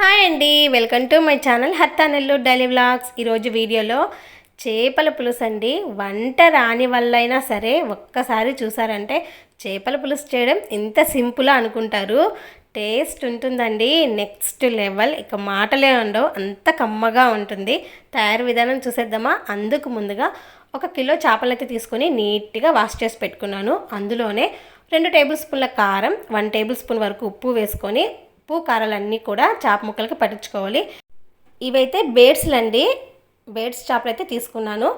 Hi అండి. Welcome to my channel హత్తా Nellore daily vlogs. ఈరోజు వీడియోలో చేపల పులుసు అండి. వంట రాని వల్లైనా సరే ఒక్కసారి చూసారంటే చేపల పులుసు చేయడం ఇంత సింపుల్ అనుకుంటారు. టేస్ట్ ఉంటుందండి. నెక్స్ట్ లెవెల్ ఇక మాటలే ఉండవు. అంత కమ్మగా ఉంటుంది. తయారు విధానం చూసేద్దామా? అందుకు ముందుగా ఒక కిలో చేపలైతే తీసుకొని నీట్గా వాష్ చేసి పెట్టుకున్నాను. అందులోనే రెండు టేబుల్ స్పూన్ల కారం వన్ టేబుల్ స్పూన్ వరకు ఉప్పు వేసుకొని ఉప్పు కారాలన్నీ కూడా చేప ముక్కలకి పట్టించుకోవాలి. ఇవైతే బేడ్స్లు అండి బేడ్స్ చేపలు అయితే తీసుకున్నాను.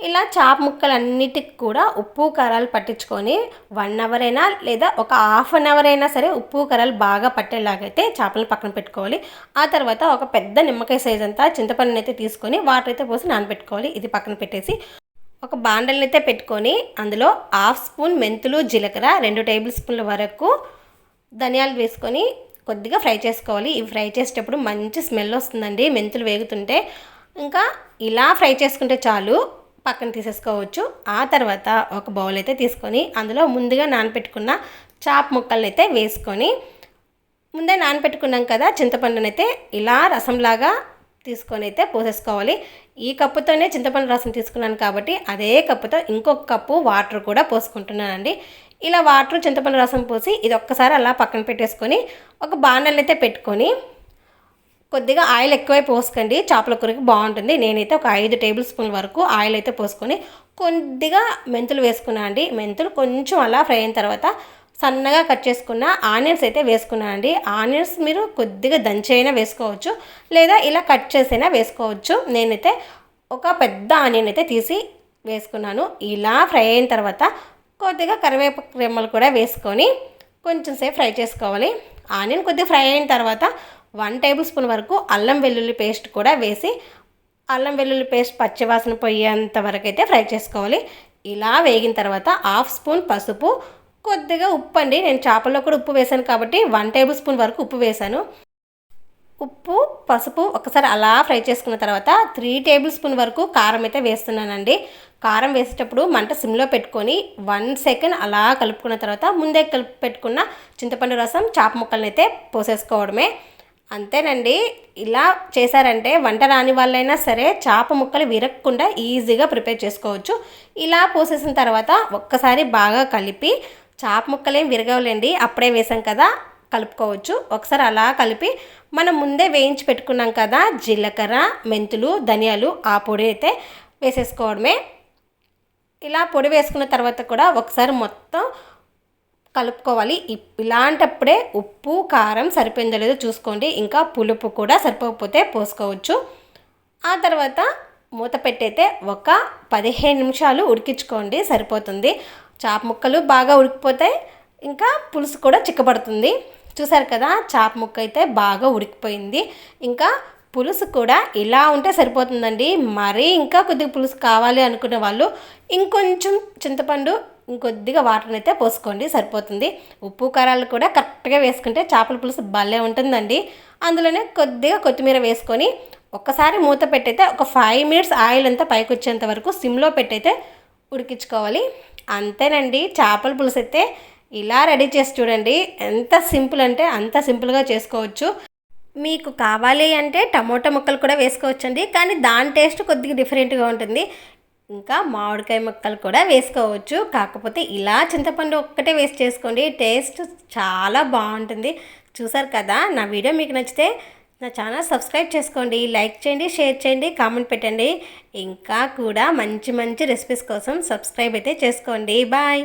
ఇలా చేప ముక్కలన్నిటికి కూడా ఉప్పు కారాలు పట్టించుకొని వన్ అవర్ అయినా లేదా ఒక హాఫ్ అన్ అవర్ అయినా సరే ఉప్పు కారాలు బాగా పట్టేలాగైతే చేపలను పక్కన పెట్టుకోవాలి. ఆ తర్వాత ఒక పెద్ద నిమ్మకాయ సైజ్ అంతా చింతపండుని అయితే తీసుకొని వాటర్ అయితే పోసి నానబెట్టుకోవాలి. ఇది పక్కన పెట్టేసి ఒక బాండల్ని అయితే పెట్టుకొని అందులో హాఫ్ స్పూన్ మెంతులు జీలకర్ర రెండు టేబుల్ స్పూన్ల వరకు ధనియాలు వేసుకొని కొద్దిగా ఫ్రై చేసుకోవాలి. ఇవి ఫ్రై చేసేటప్పుడు మంచి స్మెల్ వస్తుందండి. మెంతులు వేగుతుంటే ఇంకా ఇలా ఫ్రై చేసుకుంటే చాలు. పక్కన తీసేసుకోవచ్చు. ఆ తర్వాత ఒక బౌల్ అయితే తీసుకొని అందులో ముందుగా నానపెట్టుకున్న చాప్ ముక్కల్ని అయితే వేసుకొని ముందే నానపెట్టుకున్నాం కదా చింతపండునైతే ఇలా రసంలాగా తీసుకొని అయితే పోసేసుకోవాలి. ఈ కప్పుతోనే చింతపండు రసం తీసుకున్నాను కాబట్టి అదే కప్పుతో ఇంకొక కప్పు వాటర్ కూడా పోసుకుంటున్నానండి. ఇలా వాటర్ చింతపండు రసం పోసి ఇది ఒక్కసారి అలా పక్కన పెట్టేసుకొని ఒక బాణలు అయితే పెట్టుకొని కొద్దిగా ఆయిల్ ఎక్కువై పోసుకోండి. చేపల కూరకి బాగుంటుంది. నేనైతే ఒక ఐదు టేబుల్ స్పూన్ వరకు ఆయిల్ అయితే పోసుకొని కొద్దిగా మెంతులు వేసుకున్నా అండి మెంతులు కొంచెం అలా ఫ్రై అయిన తర్వాత సన్నగా కట్ చేసుకున్న ఆనియన్స్ అయితే వేసుకున్నాను అండి. ఆనియన్స్ మీరు కొద్దిగా దంచైనా వేసుకోవచ్చు లేదా ఇలా కట్ చేసైనా వేసుకోవచ్చు. నేనైతే ఒక పెద్ద ఆనియన్ అయితే తీసి వేసుకున్నాను. ఇలా ఫ్రై అయిన తర్వాత కొద్దిగా కరివేపాకు రెమ్మలు కూడా వేసుకొని కొంచెం సేపు ఫ్రై చేసుకోవాలి. ఆనియన్ కొద్దిగా ఫ్రై అయిన తర్వాత వన్ టేబుల్ స్పూన్ వరకు అల్లం వెల్లుల్లి పేస్ట్ కూడా వేసి అల్లం వెల్లుల్లి పేస్ట్ పచ్చివాసన పోయేంత వరకు అయితే ఫ్రై చేసుకోవాలి. ఇలా వేగిన తర్వాత హాఫ్ స్పూన్ పసుపు కొద్దిగా ఉప్పు అండి నేను చేపల్లో కూడా ఉప్పు వేసాను కాబట్టి వన్ టేబుల్ స్పూన్ వరకు ఉప్పు వేసాను ఉప్పు పసుపు ఒకసారి అలా ఫ్రై చేసుకున్న తర్వాత త్రీ టేబుల్ స్పూన్ వరకు కారం అయితే వేస్తున్నానండి. కారం వేసేటప్పుడు మంట సిమ్లో పెట్టుకొని వన్ సెకండ్ అలా కలుపుకున్న తర్వాత ముందే కలిపి పెట్టుకున్న చింతపండు రసం చాప ముక్కల్ని అయితే పోసేసుకోవడమే. అంతేనండి. ఇలా చేశారంటే వంట రాని వాళ్ళైనా సరే చేప ముక్కలు విరగకుండా ఈజీగా ప్రిపేర్ చేసుకోవచ్చు. ఇలా పోసేసిన తర్వాత ఒక్కసారి బాగా కలిపి చాప ముక్కలేం విరగవులేండి అప్పుడే వేసాం కదా కలుపుకోవచ్చు. ఒకసారి అలా కలిపి మనం ముందే వేయించి పెట్టుకున్నాం కదా జీలకర్ర మెంతులు ధనియాలు ఆ పొడి అయితే వేసేసుకోవడమే. ఇలా పొడి వేసుకున్న తర్వాత కూడా ఒకసారి మొత్తం కలుపుకోవాలి. ఇలాంటప్పుడే ఉప్పు కారం సరిపోయిందో లేదో చూసుకోండి. ఇంకా పులుపు కూడా సరిపోకపోతే పోసుకోవచ్చు. ఆ తర్వాత మూత పెట్టయితే ఒక పదిహేను నిమిషాలు ఉడికించుకోండి సరిపోతుంది. చాప ముక్కలు బాగా ఉడికిపోతే ఇంకా పులుసు కూడా చిక్కబడుతుంది. చూసారు కదా చాప ముక్క అయితే బాగా ఉడికిపోయింది. ఇంకా పులుసు కూడా ఇలా ఉంటే సరిపోతుందండి. మరీ ఇంకా కొద్దిగా పులుసు కావాలి అనుకునే వాళ్ళు ఇంకొంచెం చింతపండు ఇంకొద్దిగా వాటర్ని అయితే పోసుకోండి సరిపోతుంది. ఉప్పు కారాలు కూడా కరెక్ట్గా వేసుకుంటే చేపల పులుసు భలే ఉంటుందండి. అందులోనే కొద్దిగా కొత్తిమీర వేసుకొని ఒక్కసారి మూత పెట్టయితే ఒక ఫైవ్ మినిట్స్ ఆయిల్ అంతా పైకి వచ్చేంత వరకు సిమ్లో పెట్టయితే ఉడికించుకోవాలి. అంతేనండి చేపల పులుసు అయితే ఇలా రెడీ చేసి చూడండి. ఎంత సింపుల్ అంటే అంత సింపుల్గా చేసుకోవచ్చు. మీకు కావాలి అంటే టమోటా ముక్కలు కూడా వేసుకోవచ్చండి. కానీ దాని టేస్ట్ కొద్దిగా డిఫరెంట్గా ఉంటుంది. ఇంకా మామిడికాయ ముక్కలు కూడా వేసుకోవచ్చు. కాకపోతే ఇలా చింతపండు ఒక్కటే వేస్ట్ చేసుకోండి. టేస్ట్ చాలా బాగుంటుంది. చూసారు కదా? నా వీడియో మీకు నచ్చితే నా ఛానల్ సబ్స్క్రైబ్ చేసుకోండి లైక్ చేయండి షేర్ చేయండి కామెంట్ పెట్టండి. ఇంకా కూడా మంచి మంచి రెసిపీస్ కోసం సబ్స్క్రైబ్ అయితే చేసుకోండి. బాయ్.